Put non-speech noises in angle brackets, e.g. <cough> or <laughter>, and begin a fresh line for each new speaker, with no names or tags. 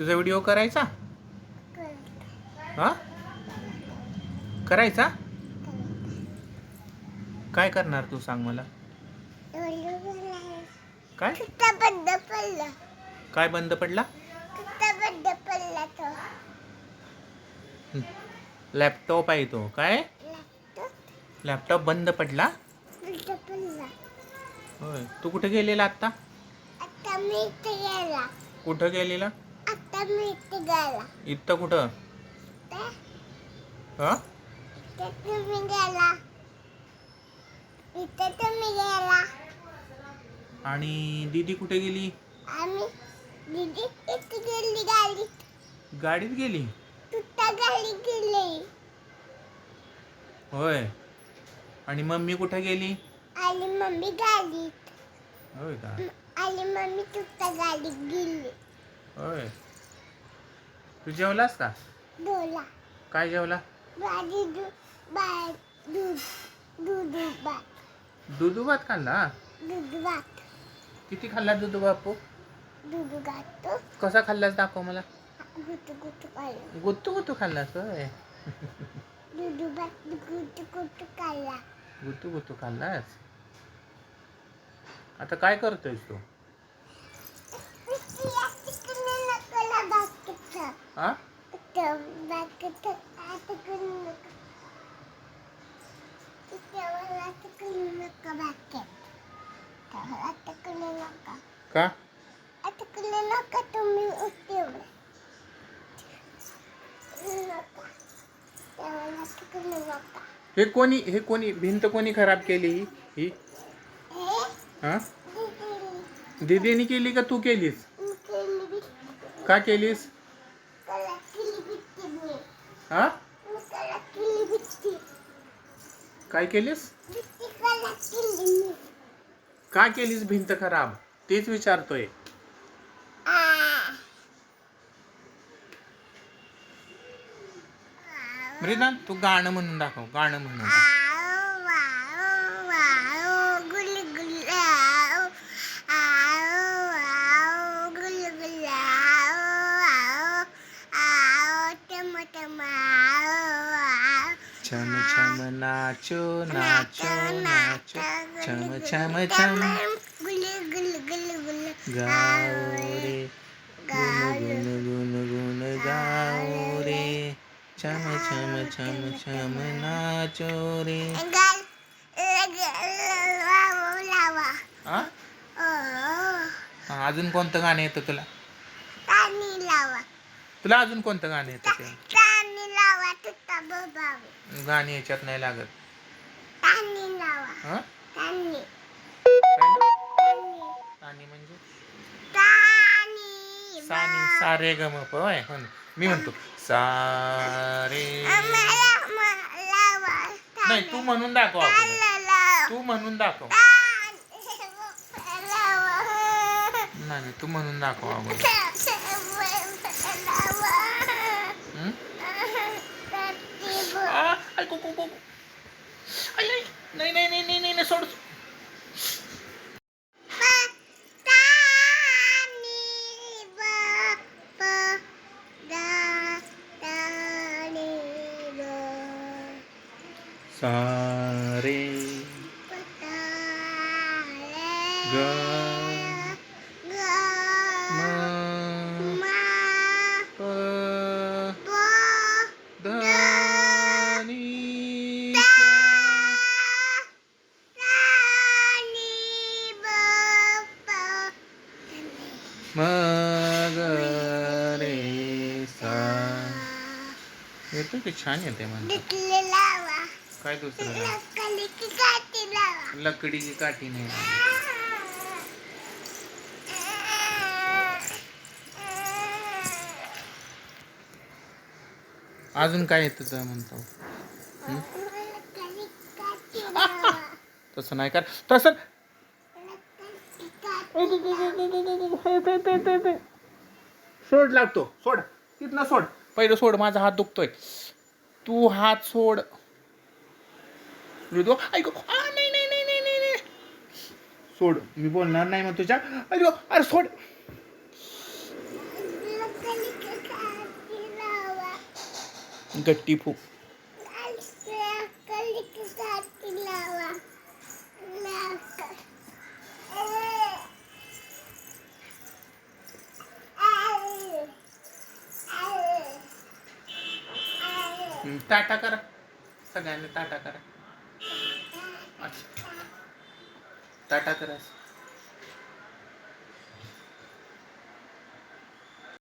तुझा व्हिडिओ करायचा? हा? करायचा? काय करणार तू सांग मला? काय?
बंद पडला
काय बंद पडला?
बंद पडला तो
लॅपटॉप आहे तो. काय?
लॅपटॉप
लॅपटॉप बंद पडला?
बंद पडला
होय. तू कुठे गेलेला
आता मी इथे गेला.
कुठं गेलेला?
आता इथे
कुठं? हा? आणि दीदी कुठे गेली?
आम्ही दीदी इथे गेली गाडी
गाडीत गेली?
कुत्ता गाडी गेली.
होय. आणि मम्मी कुठे गेली?
आणि मम्मी गाडीत.
होय का?
आणि मम्मी कुत्ता गाडीत गेली.
होय. तू जेवलास का
डोला
काय जेवला?
भाजी दूध भात दूध दूध भात.
दुधू भात खाल्ला?
दूध भात.
किती खाल्ला दुधू बापू?
दूध घालतो
कसा खाल्लास दाखव मला.
गुट गुट काढला
गुत्तू गुत्तू खाल्लास होय.
दूध भात गुट गुट काढला
गुत्तू गुत्तू खाल्लास? आता काय करतोयस तू? हा? का? हे कोणी हे कोणी भिंत कोणी खराब केली ही? ही? हा? दीदीने केली का तू केलीस? का केलीस? हा? काय केलीस? का केलीस भिंत खराब? तेच विचारतोय. मृदान तू गाणं म्हणून दाखव गाणं म्हणून. छम छम नाचो नाचो नाचो छम छम छम गाओ रे गुन गुन गुन गुन गाओ रे छम छम छम छम नाचो रे अजून कोणतं गाणं येतं तुला? तुला अजून कोणतं गाणं येतं ते? गाणी याच्यात नाही लागत. हा? म्हणजे? सानी सारे ग म प होय हो ना. मी म्हणतो सारे नाही तू म्हणून दाखव तू म्हणून दाखव. नाही नाही, तू म्हणून दाखव अगोदर <laughs>
लावा
हं?
पाणी
आ, आई, को, को, को. आई, आई. नाही नाही नाही नाही नाही नाही, सोड सारे म ग रे सा येतो की छान येते म्हणतो काय दुसरं. लकडीची काठी नाही. अजून काय येतं म्हणतो. <laughs> तसं नाही कर. तसं सोड लागतो सोड. तिथनं सोड. पहिलं सोड माझा हात दुखतोय. तू हात सोड. ऋतू ऐकू. सोड. मी बोलणार नाही मग तुझ्या. अरे अरे सोड. गट्टी फूक. टाटा करा. सगळ्यांनी टाटा करा. अच्छा. टाटा करा.